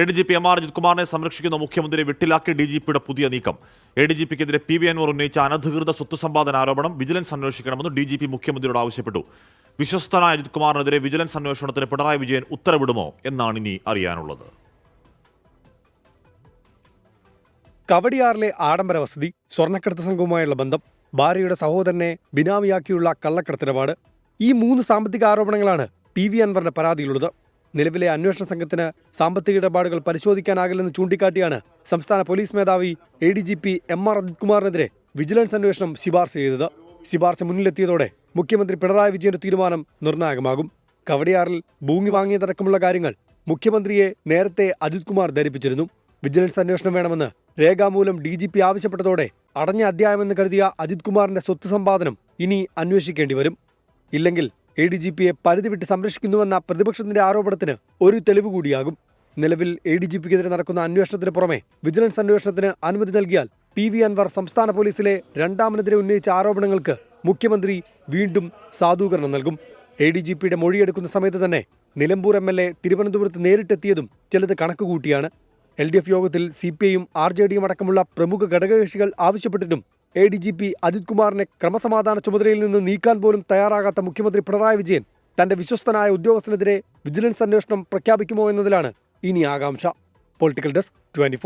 A D G P M R Ajith കുമാറിനെ സംരക്ഷിക്കുന്ന മുഖ്യമന്ത്രിയെ വിട്ടിലാക്കി ഡി ജി പിയുടെ പുതിയ നീക്കം. എ ഡി ജി പിക്കെതിരെ പി വി അൻവർ ഉന്നയിച്ച അനധികൃത സ്വത്ത് സമ്പാദന ആരോപണം വിജിലൻസ് അന്വേഷിക്കണമെന്ന് ഡി ജി പി മുഖ്യമന്ത്രിയോട് ആവശ്യപ്പെട്ടു. വിശ്വസ്തനായ അജിത് കുമാറിനെതിരെ വിജിലൻസ് അന്വേഷണത്തിന് പിണറായി വിജയൻ ഉത്തരവിടുമോ എന്നാണ് ഇനി അറിയാനുള്ളത്. കവടിയാറിലെ ആഡംബര വസതി സ്വർണക്കടത്ത് സംഘവുമായുള്ള ബന്ധം ഭാര്യയുടെ സഹോദരനെ ബിനാമിയാക്കിയുള്ള കള്ളക്കടത്തിടപാട് ഈ മൂന്ന് സാമ്പത്തിക ആരോപണങ്ങളാണ് പി വി അൻവറിന്റെ പരാതിയിലുള്ളത്. നിലവിലെ അന്വേഷണ സംഘത്തിന് സാമ്പത്തിക ഇടപാടുകൾ പരിശോധിക്കാനാകില്ലെന്ന് ചൂണ്ടിക്കാട്ടിയാണ് സംസ്ഥാന പോലീസ് മേധാവി A D G P M R Ajith കുമാറിനെതിരെ vigilance അന്വേഷണം ശിപാർശ ചെയ്തത്. ശിപാർശ മുന്നിലെത്തിയതോടെ മുഖ്യമന്ത്രി പിണറായി വിജയന്റെ തീരുമാനം നിർണായകമാകും. കവടിയാറിൽ ഭൂമി വാങ്ങിയതടക്കമുള്ള കാര്യങ്ങൾ മുഖ്യമന്ത്രിയെ നേരത്തെ അജിത് കുമാർ ധരിപ്പിച്ചിരുന്നു. വിജിലൻസ് അന്വേഷണം വേണമെന്ന് രേഖാമൂലം ഡി ജി പി ആവശ്യപ്പെട്ടതോടെ അടഞ്ഞ അധ്യായമെന്ന് കരുതിയ അജിത് കുമാറിന്റെ സ്വത്ത് സമ്പാദനം ഇനി അന്വേഷിക്കേണ്ടി വരും. ഇല്ലെങ്കിൽ എ ഡി ജി പിയെ പരിധി വിട്ട് സംരക്ഷിക്കുന്നുവെന്ന പ്രതിപക്ഷത്തിന്റെ ആരോപണത്തിന് ഒരു തെളിവ് കൂടിയാകും. നിലവിൽ എ ഡി ജി പിക്കെതിരെ നടക്കുന്ന അന്വേഷണത്തിന് പുറമെ വിജിലൻസ് അന്വേഷണത്തിന് അനുമതി നൽകിയാൽ പി വി അൻവർ സംസ്ഥാന പോലീസിലെ രണ്ടാമനെതിരെ ഉന്നയിച്ച ആരോപണങ്ങൾക്ക് മുഖ്യമന്ത്രി വീണ്ടും സാധൂകരണം നൽകും. എ ഡി ജി പിയുടെ മൊഴിയെടുക്കുന്ന സമയത്ത് തന്നെ നിലമ്പൂർ എം എൽ എ തിരുവനന്തപുരത്ത് നേരിട്ടെത്തിയതും ചിലത് കണക്കുകൂട്ടിയാണ് എൽ ഡി എഫ് യോഗത്തിൽ സി പി ഐയും ആർ ജെ ഡിയും അടക്കമുള്ള പ്രമുഖ ഘടകകക്ഷികൾ ആവശ്യപ്പെട്ടിട്ടും A D G P Ajith കുമാറിനെ ക്രമസമാധാന ചുമതലയിൽ നിന്ന് നീക്കാൻ പോലും തയ്യാറാകാത്ത മുഖ്യമന്ത്രി പിണറായി വിജയൻ തന്റെ വിശ്വസ്തനായ ഉദ്യോഗസ്ഥനെതിരെ വിജിലൻസ് അന്വേഷണം പ്രഖ്യാപിക്കുമോ എന്നതിലാണ് ഇനി ആകാംക്ഷ. Political desk twenty